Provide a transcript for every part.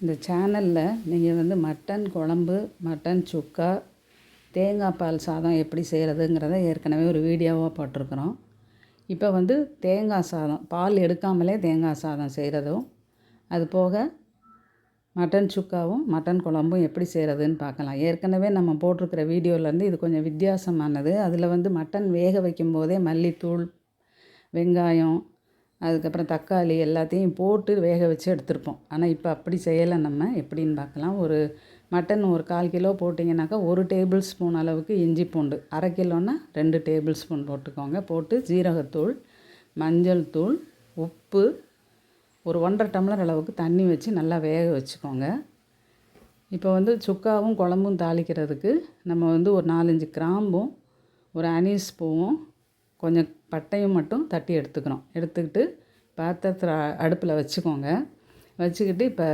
இந்த சேனலில் நீங்கள் வந்து மட்டன் குழம்பு மட்டன் சுக்கா தேங்காய் பால் சாதம் எப்படி செய்கிறதுங்கிறத ஏற்கனவே ஒரு வீடியோவாக போட்டிருக்கிறோம். இப்போ வந்து தேங்காய் சாதம் பால் எடுக்காமலே தேங்காய் சாதம் செய்கிறதும் அது போக மட்டன் சுக்காவும் மட்டன் குழம்பும் எப்படி செய்கிறதுன்னு பார்க்கலாம். ஏற்கனவே நம்ம போட்டிருக்கிற வீடியோலேருந்து இது கொஞ்சம் வித்தியாசமானது. அதில் வந்து மட்டன் வேக வைக்கும் போதே மல்லித்தூள் வெங்காயம் அதுக்கப்புறம் தக்காளி எல்லாத்தையும் போட்டு வேக வச்சு எடுத்திருப்போம். ஆனால் இப்போ அப்படி செய்யலை நம்ம. எப்படின்னு பார்க்கலாம். ஒரு மட்டன் ஒரு கால் கிலோ போட்டிங்கனாக்கா ஒரு டேபிள் ஸ்பூன் அளவுக்கு இஞ்சி பூண்டு. அரை கிலோன்னா ரெண்டு டேபிள் ஸ்பூன் போட்டுக்கோங்க. போட்டு ஜீரகத்தூள் மஞ்சள் தூள் உப்பு ஒரு ஒன்றரை டம்ளர் அளவுக்கு தண்ணி வச்சு நல்லா வேக வச்சுக்கோங்க. இப்போ வந்து சுக்காவும் குழம்பும் தாளிக்கிறதுக்கு நம்ம வந்து ஒரு நாலஞ்சு கிராம்பும் ஒரு அனீஸ் பூவும் கொஞ்சம் பட்டையும் மட்டும் தட்டி எடுத்துக்கிறோம் எடுத்துக்கிட்டு பாத்திரத்தில் அடுப்பில் வச்சுக்கோங்க. வச்சுக்கிட்டு இப்போ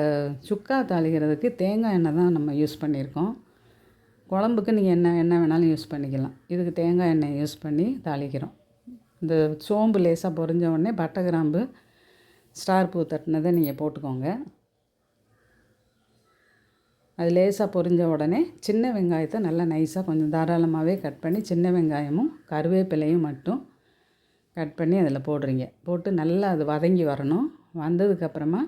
சுக்கா தாளிக்கிறதுக்கு தேங்காய் எண்ணெய் தான் நம்ம யூஸ் பண்ணியிருக்கோம். குழம்புக்கு நீங்கள் என்ன எண்ணெய் வேணாலும் யூஸ் பண்ணிக்கலாம். இதுக்கு தேங்காய் எண்ணெய் யூஸ் பண்ணி தாளிக்கிறோம். இந்த சோம்பு லேசாக பொரிஞ்ச உடனே பட்டை கிராம்பு ஸ்டார் பூ தட்டினதை நீங்கள் போட்டுக்கோங்க. அது லேசாக பொரிஞ்ச உடனே சின்ன வெங்காயத்தை நல்லா நைஸாக கொஞ்சம் தாராளமாகவே கட் பண்ணி சின்ன வெங்காயமும் கருவேப்பிலையும் மட்டும் கட் பண்ணி அதில் போடுறீங்க. போட்டு நல்லா அது வதங்கி வரணும். வந்ததுக்கப்புறமா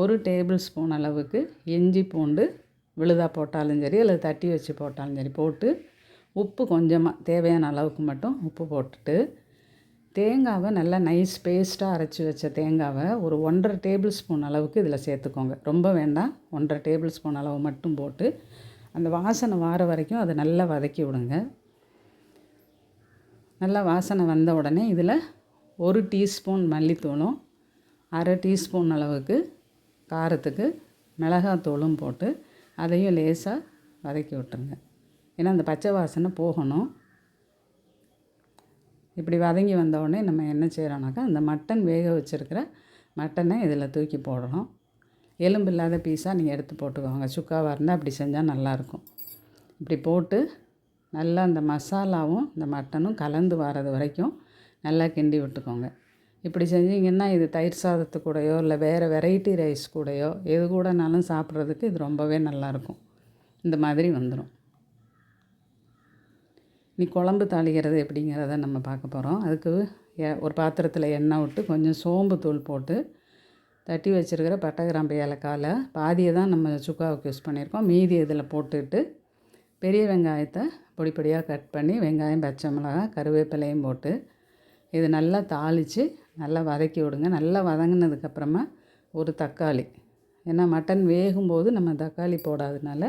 ஒரு டேபிள் ஸ்பூன் அளவுக்கு இஞ்சி பூண்டு விழுதாக போட்டாலும் சரி அல்லது தட்டி வச்சு போட்டாலும் சரி போட்டு உப்பு கொஞ்சமாக தேவையான அளவுக்கு மட்டும் உப்பு போட்டுட்டு தேங்காவை நல்லா நைஸ் பேஸ்ட்டாக அரைச்சி வச்ச தேங்காவை ஒரு ஒன்றரை டேபிள் ஸ்பூன் அளவுக்கு இதில் சேர்த்துக்கோங்க. ரொம்ப வேண்டாம். ஒன்றரை டேபிள் ஸ்பூன் அளவு மட்டும் போட்டு அந்த வாசனை வார வரைக்கும் அதை நல்லா வதக்கி விடுங்க. நல்லா வாசனை வந்த உடனே இதில் ஒரு டீஸ்பூன் மல்லித்தூளும் அரை டீஸ்பூன் அளவுக்கு காரத்துக்கு மிளகாத்தூளும் போட்டு அதையும் லேசாக வதக்கி விட்டுருங்க. ஏன்னா அந்த பச்சை வாசனை போகணும். இப்படி வதங்கி வந்த உடனே நம்ம என்ன செய்கிறோம்னாக்கா அந்த மட்டன் வேக வச்சுருக்கிற மட்டனை இதில் தூக்கி போடணும். எலும்பு இல்லாத பீஸாக நீங்கள் எடுத்து போட்டுக்கோங்க. சுக்காவாக இருந்தால் அப்படி செஞ்சால் நல்லாயிருக்கும். இப்படி போட்டு நல்லா அந்த மசாலாவும் இந்த மட்டனும் கலந்து வர்றது வரைக்கும் நல்லா கிண்டி விட்டுக்கோங்க. இப்படி செஞ்சிங்கன்னா இது தயிர் சாதத்து கூடயோ இல்லை வேறு வெரைட்டி ரைஸ் கூடயோ எது கூடனாலும் சாப்பிட்றதுக்கு இது ரொம்பவே நல்லாயிருக்கும். இந்த மாதிரி வந்துடும் நீ குழம்பு தாளிக்கிறது எப்படிங்கிறத நம்ம பார்க்க போகிறோம் அதுக்கு ஒரு பாத்திரத்தில் எண்ணெய் விட்டு கொஞ்சம் சோம்பு தூள் போட்டு தட்டி வச்சுருக்கிற பட்டை கிராம்பு ஏலக்காயில் பாதியை தான் நம்ம சுக்காவுக்கு யூஸ் பண்ணியிருக்கோம். மீதி இதில் போட்டுட்டு பெரிய வெங்காயத்தை பொடி பொடியாக கட் பண்ணி வெங்காயம் பச்சை மிளகாய் கருவேப்பிலையும் போட்டு இது நல்லா தாளித்து நல்லா வதக்கி விடுங்க. நல்லா வதங்கினதுக்கப்புறமா ஒரு தக்காளி. ஏன்னா மட்டன் வேகும்போது நம்ம தக்காளி போடாதனால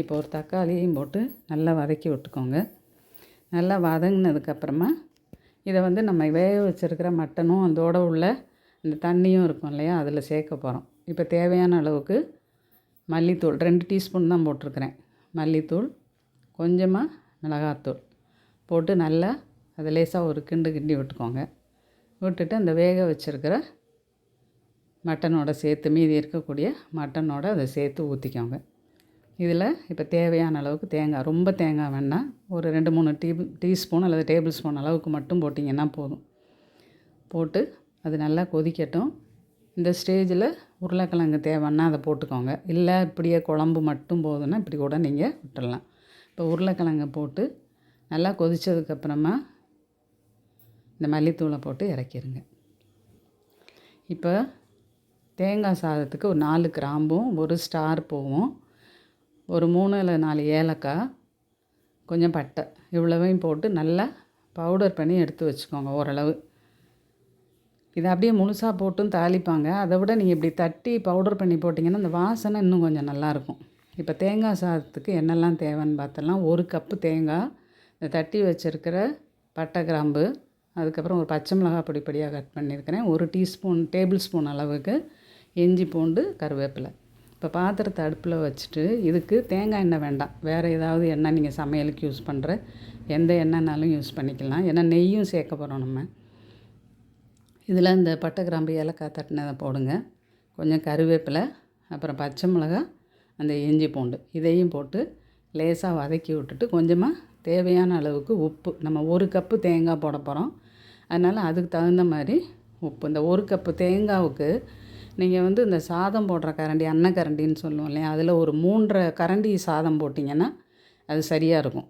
இப்போ ஒரு தக்காளியையும் போட்டு நல்லா வதக்கி விட்டுக்கோங்க. நல்லா வதங்கினதுக்கப்புறமா இதை வந்து நம்ம வேக வச்சுருக்கிற மட்டனும் அதோட உள்ள இந்த தண்ணியும் இருக்கும் இல்லையா அதில் சேர்க்க போகிறோம். இப்போ தேவையான அளவுக்கு மல்லித்தூள் ரெண்டு டீஸ்பூன் தான் போட்டிருக்கிறேன். மல்லித்தூள் கொஞ்சமாக மிளகாத்தூள் போட்டு நல்லா அதை லேசாக ஒரு கிண்டு கிண்டி விட்டுக்கோங்க. விட்டுட்டு அந்த வேக வச்சுருக்கிற மட்டனோட சேர்த்து மீதி இருக்கக்கூடிய மட்டனோட அதை சேர்த்து ஊற்றிக்கோங்க. இதில் இப்போ தேவையான அளவுக்கு தேங்காய் ரொம்ப தேங்காய் வேணால் ஒரு ரெண்டு மூணு டீ டீஸ்பூன் அல்லது டேபிள் ஸ்பூன் அளவுக்கு மட்டும் போட்டிங்கன்னா போதும். போட்டு அது நல்லா கொதிக்கட்டும். இந்த ஸ்டேஜில் உருளைக்கிழங்கு தேவைன்னா அதை போட்டுக்கோங்க. இல்லை இப்படியே குழம்பு மட்டும் போதுன்னா இப்படி கூட நீங்கள் விட்டுடலாம். இப்போ உருளைக்கிழங்கு போட்டு நல்லா கொதித்ததுக்கப்புறமா இந்த மல்லித்தூளை போட்டு இறக்கிடுங்க. இப்போ தேங்காய் சாதத்துக்கு ஒரு நாலு கிராம்பும் ஒரு ஸ்டார் பூவும் ஒரு மூணு இல்லை நாலு ஏலக்காய் கொஞ்சம் பட்டை இவ்வளவையும் போட்டு நல்லா பவுடர் பண்ணி எடுத்து வச்சுக்கோங்க ஓரளவு. இதை அப்படியே முழுசாக போட்டும் தாளிப்பாங்க. அதை விட நீங்கள் இப்படி தட்டி பவுடர் பண்ணி போட்டிங்கன்னா அந்த வாசனை இன்னும் கொஞ்சம் நல்லாயிருக்கும். இப்போ தேங்காய் சாதத்துக்கு என்னெல்லாம் தேவைன்னு பார்த்தலாம் ஒரு கப்பு தேங்காய் இந்த தட்டி வச்சுருக்கிற பட்டை கிராம்பு அதுக்கப்புறம் ஒரு பச்சை மிளகாய் பொடி பொடியாக கட் பண்ணியிருக்கிறேன். ஒரு டீஸ்பூன் டேபிள் ஸ்பூன் அளவுக்கு இஞ்சி பூண்டு கருவேப்பிலை. இப்போ பாத்திரத்தை அடுப்பில் வச்சுட்டு இதுக்கு தேங்காய் எண்ணெய் வேண்டாம். வேறு ஏதாவது எண்ணெய் நீங்கள் சமையலுக்கு யூஸ் பண்ணுற எந்த எண்ணெய்னாலும் யூஸ் பண்ணிக்கலாம். ஏன்னா நெய்யும் சேர்க்க போகிறோம் நம்ம. இதில் இந்த பட்டை கிராம்பு ஏலக்காய் தட்டினதை போடுங்க. கொஞ்சம் கருவேப்பிலை அப்புறம் பச்சை மிளகா அந்த இஞ்சி பூண்டு இதையும் போட்டு லேசாக வதக்கி விட்டுட்டு கொஞ்சமாக தேவையான அளவுக்கு உப்பு. நம்ம ஒரு கப்பு தேங்காய் போட போகிறோம் அதனால் அதுக்கு தகுந்த மாதிரி உப்பு. இந்த ஒரு கப்பு தேங்காவுக்கு நீங்கள் வந்து இந்த சாதம் போடுற கரண்டி அன்ன கரண்டின்னு சொல்லுவோம் இல்லையா? அதில் ஒரு மூன்றரை கரண்டி சாதம் போட்டிங்கன்னா அது சரியாக இருக்கும்.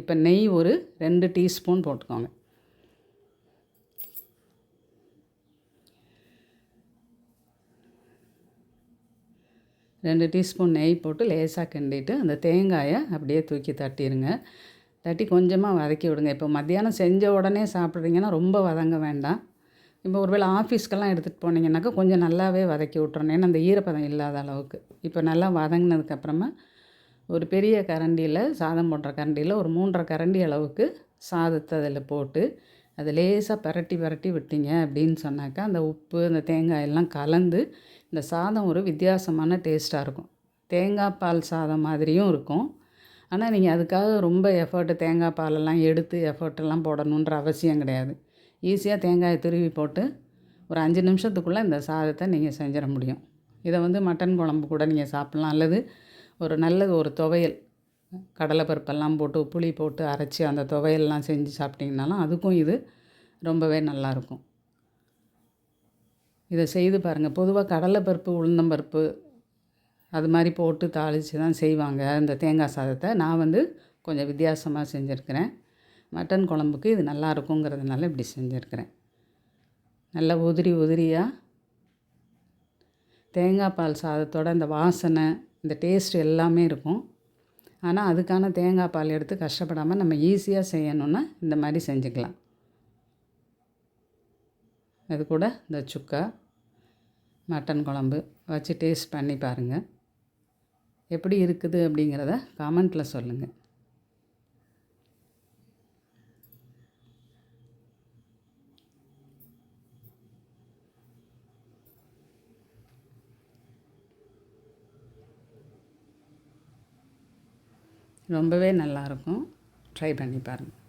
இப்போ நெய் ஒரு ரெண்டு டீஸ்பூன் போட்டுக்கோங்க. ரெண்டு டீஸ்பூன் நெய் போட்டு லேசாக கிண்டிட்டு அந்த தேங்காயை அப்படியே தூக்கி தட்டிடுங்க தட்டி கொஞ்சமாக வதக்கி விடுங்க. இப்போ மத்தியானம் செஞ்ச உடனே சாப்பிட்றீங்கன்னா ரொம்ப வதங்க வேண்டாம். இப்போ ஒருவேளை ஆஃபீஸ்க்கெல்லாம் எடுத்துகிட்டு போனீங்கன்னாக்கா கொஞ்சம் நல்லாவே வதக்கி விட்றணும் ஏன்னா அந்த ஈரப்பதம் இல்லாத அளவுக்கு. இப்போ நல்லா வதங்கினதுக்கப்புறமா ஒரு பெரிய கரண்டியில் சாதம் போடுற கரண்டியில் ஒரு மூன்றரை கரண்டி அளவுக்கு சாதத்தை அதில் போட்டு அதை லேசாக பரட்டி பரட்டி விட்டீங்க அப்படின்னு சொன்னாக்கா அந்த உப்பு அந்த தேங்காய் எல்லாம் கலந்து இந்த சாதம் ஒரு வித்தியாசமான டேஸ்ட்டாக இருக்கும். தேங்காய் பால் சாதம் மாதிரியும் இருக்கும். ஆனால் நீங்கள் அதுக்காக ரொம்ப எஃபர்ட்டு தேங்காய் பாலெல்லாம் எடுத்து எஃபர்ட்டெல்லாம் போடணுன்ற அவசியம் கிடையாது. ஈஸியாக தேங்காயை துருவி போட்டு ஒரு அஞ்சு நிமிஷத்துக்குள்ளே இந்த சாதத்தை நீங்கள் செஞ்சிட முடியும். இதை வந்து மட்டன் குழம்பு கூட நீங்கள் சாப்பிட்லாம். அல்லது ஒரு நல்ல ஒரு துவையல். கடலைப்பருப்பெல்லாம் போட்டு புளி போட்டு அரைச்சி அந்த துவையல்லாம் செஞ்சு சாப்பிட்டிங்கனாலும் அதுக்கும் இது ரொம்பவே நல்லாயிருக்கும் இதை செய்து பாருங்கள் பொதுவாக கடலைப்பருப்பு உளுந்தம்பருப்பு அது மாதிரி போட்டு தாளித்து தான் செய்வாங்க. இந்த தேங்காய் சாதத்தை நான் வந்து கொஞ்சம் வித்தியாசமாக செஞ்சுருக்கிறேன். மட்டன் குழம்புக்கு இது நல்லா இருக்குங்கிறதுனால இப்படி செஞ்சுருக்கிறேன். நல்லா உதிரி உதிரியாக தேங்காய் பால் சாதத்தோட இந்த வாசனை இந்த டேஸ்ட் எல்லாமே இருக்கும். ஆனால் அதுக்கான தேங்காய் பால் எடுத்து கஷ்டப்படாமல் நம்ம ஈஸியாக செய்யணுன்னா இந்த மாதிரி செஞ்சுக்கலாம். அது கூட இந்த சுக்கா மட்டன் குழம்பு வச்சு டேஸ்ட் பண்ணி பாருங்கள் எப்படி இருக்குது அப்படிங்கிறத கமெண்ட்டில் சொல்லுங்கள் ரொம்பவே நல்லாயிருக்கும். ட்ரை பண்ணி பாருங்கள்